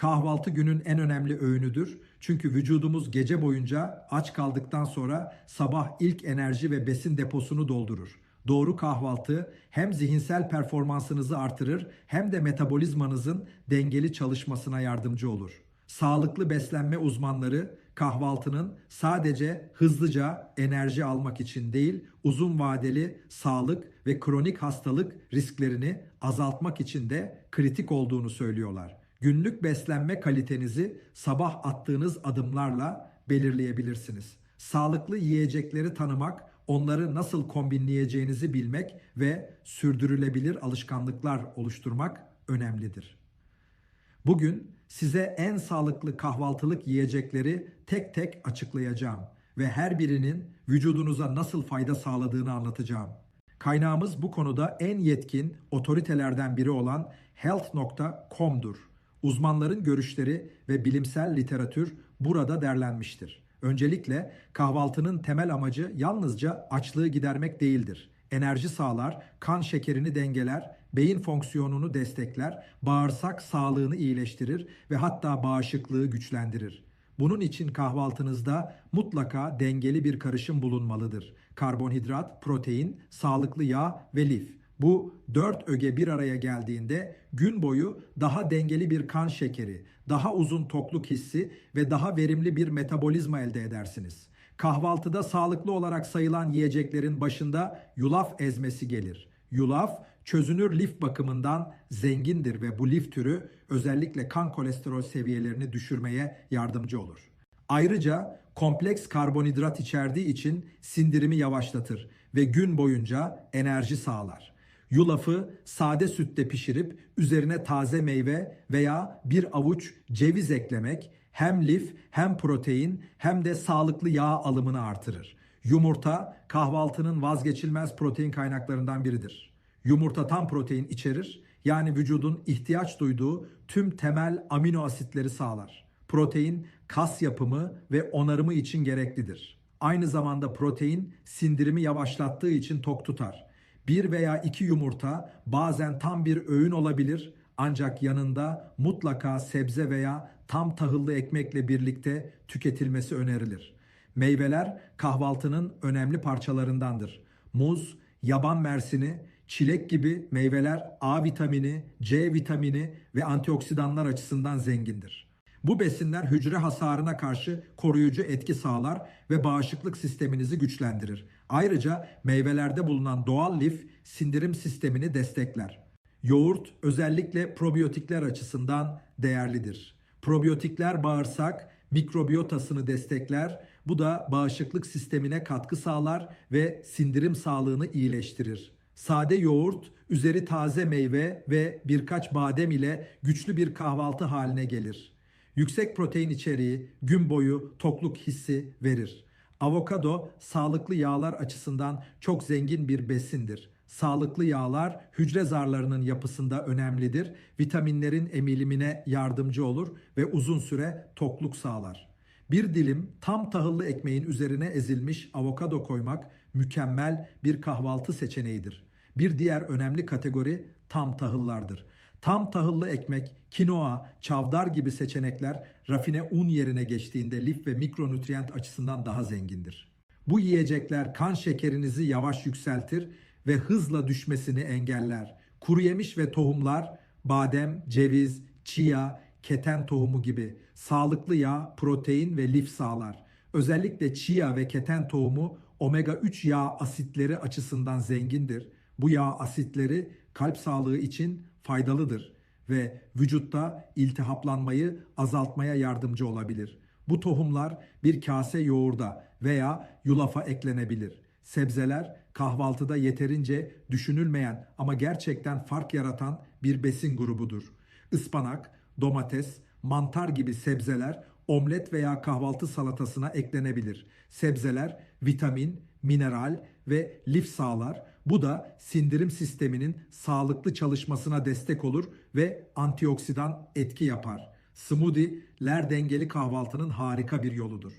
Kahvaltı günün en önemli öğünüdür. Çünkü vücudumuz gece boyunca aç kaldıktan sonra sabah ilk enerji ve besin deposunu doldurur. Doğru kahvaltı hem zihinsel performansınızı artırır hem de metabolizmanızın dengeli çalışmasına yardımcı olur. Sağlıklı beslenme uzmanları kahvaltının sadece hızlıca enerji almak için değil, uzun vadeli sağlık ve kronik hastalık risklerini azaltmak için de kritik olduğunu söylüyorlar. Günlük beslenme kalitenizi sabah attığınız adımlarla belirleyebilirsiniz. Sağlıklı yiyecekleri tanımak, onları nasıl kombinleyeceğinizi bilmek ve sürdürülebilir alışkanlıklar oluşturmak önemlidir. Bugün size en sağlıklı kahvaltılık yiyecekleri tek tek açıklayacağım ve her birinin vücudunuza nasıl fayda sağladığını anlatacağım. Kaynağımız bu konuda en yetkin otoritelerden biri olan health.com'dur. Uzmanların görüşleri ve bilimsel literatür burada derlenmiştir. Öncelikle kahvaltının temel amacı yalnızca açlığı gidermek değildir. Enerji sağlar, kan şekerini dengeler, beyin fonksiyonunu destekler, bağırsak sağlığını iyileştirir ve hatta bağışıklığı güçlendirir. Bunun için kahvaltınızda mutlaka dengeli bir karışım bulunmalıdır. Karbonhidrat, protein, sağlıklı yağ ve lif. Bu dört öge bir araya geldiğinde gün boyu daha dengeli bir kan şekeri, daha uzun tokluk hissi ve daha verimli bir metabolizma elde edersiniz. Kahvaltıda sağlıklı olarak sayılan yiyeceklerin başında yulaf ezmesi gelir. Yulaf çözünür lif bakımından zengindir ve bu lif türü özellikle kan kolesterol seviyelerini düşürmeye yardımcı olur. Ayrıca kompleks karbonhidrat içerdiği için sindirimi yavaşlatır ve gün boyunca enerji sağlar. Yulafı sade sütte pişirip üzerine taze meyve veya bir avuç ceviz eklemek hem lif hem protein hem de sağlıklı yağ alımını artırır. Yumurta kahvaltının vazgeçilmez protein kaynaklarından biridir. Yumurta tam protein içerir yani vücudun ihtiyaç duyduğu tüm temel amino asitleri sağlar. Protein kas yapımı ve onarımı için gereklidir. Aynı zamanda protein sindirimi yavaşlattığı için tok tutar. Bir veya iki yumurta bazen tam bir öğün olabilir ancak yanında mutlaka sebze veya tam tahıllı ekmekle birlikte tüketilmesi önerilir. Meyveler kahvaltının önemli parçalarındandır. Muz, yaban mersini, çilek gibi meyveler A vitamini, C vitamini ve antioksidanlar açısından zengindir. Bu besinler hücre hasarına karşı koruyucu etki sağlar ve bağışıklık sisteminizi güçlendirir. Ayrıca meyvelerde bulunan doğal lif sindirim sistemini destekler. Yoğurt özellikle probiyotikler açısından değerlidir. Probiyotikler bağırsak mikrobiyotasını destekler. Bu da bağışıklık sistemine katkı sağlar ve sindirim sağlığını iyileştirir. Sade yoğurt, üzeri taze meyve ve birkaç badem ile güçlü bir kahvaltı haline gelir. Yüksek protein içeriği gün boyu tokluk hissi verir. Avokado sağlıklı yağlar açısından çok zengin bir besindir. Sağlıklı yağlar hücre zarlarının yapısında önemlidir. Vitaminlerin emilimine yardımcı olur ve uzun süre tokluk sağlar. Bir dilim tam tahıllı ekmeğin üzerine ezilmiş avokado koymak mükemmel bir kahvaltı seçeneğidir. Bir diğer önemli kategori tam tahıllardır. Tam tahıllı ekmek, kinoa, çavdar gibi seçenekler rafine un yerine geçtiğinde lif ve mikronutrient açısından daha zengindir. Bu yiyecekler kan şekerinizi yavaş yükseltir ve hızla düşmesini engeller. Kuru yemiş ve tohumlar, badem, ceviz, chia, keten tohumu gibi sağlıklı yağ, protein ve lif sağlar. Özellikle chia ve keten tohumu omega 3 yağ asitleri açısından zengindir. Bu yağ asitleri kalp sağlığı için faydalıdır ve vücutta iltihaplanmayı azaltmaya yardımcı olabilir. Bu tohumlar bir kase yoğurda veya yulafa eklenebilir. Sebzeler kahvaltıda yeterince düşünülmeyen ama gerçekten fark yaratan bir besin grubudur. Ispanak, domates, mantar gibi sebzeler omlet veya kahvaltı salatasına eklenebilir. Sebzeler vitamin, mineral ve lif sağlar. Bu da sindirim sisteminin sağlıklı çalışmasına destek olur ve antioksidan etki yapar. Smoothie'ler dengeli kahvaltının harika bir yoludur.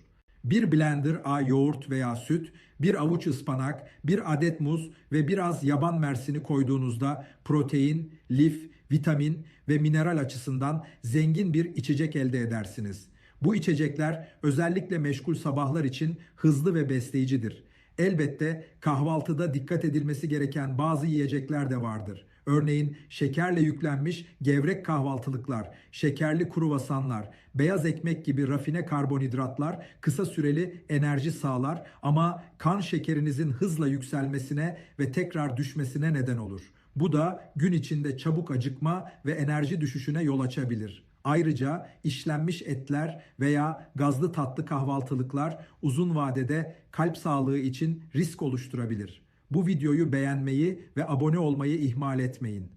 Bir blender a yoğurt veya süt, bir avuç ıspanak, bir adet muz ve biraz yaban mersini koyduğunuzda protein, lif, vitamin ve mineral açısından zengin bir içecek elde edersiniz. Bu içecekler özellikle meşgul sabahlar için hızlı ve besleyicidir. Elbette kahvaltıda dikkat edilmesi gereken bazı yiyecekler de vardır. Örneğin şekerle yüklenmiş gevrek kahvaltılıklar, şekerli kruvasanlar, beyaz ekmek gibi rafine karbonhidratlar kısa süreli enerji sağlar ama kan şekerinizin hızla yükselmesine ve tekrar düşmesine neden olur. Bu da gün içinde çabuk acıkma ve enerji düşüşüne yol açabilir. Ayrıca işlenmiş etler veya gazlı tatlı kahvaltılıklar uzun vadede kalp sağlığı için risk oluşturabilir. Bu videoyu beğenmeyi ve abone olmayı ihmal etmeyin.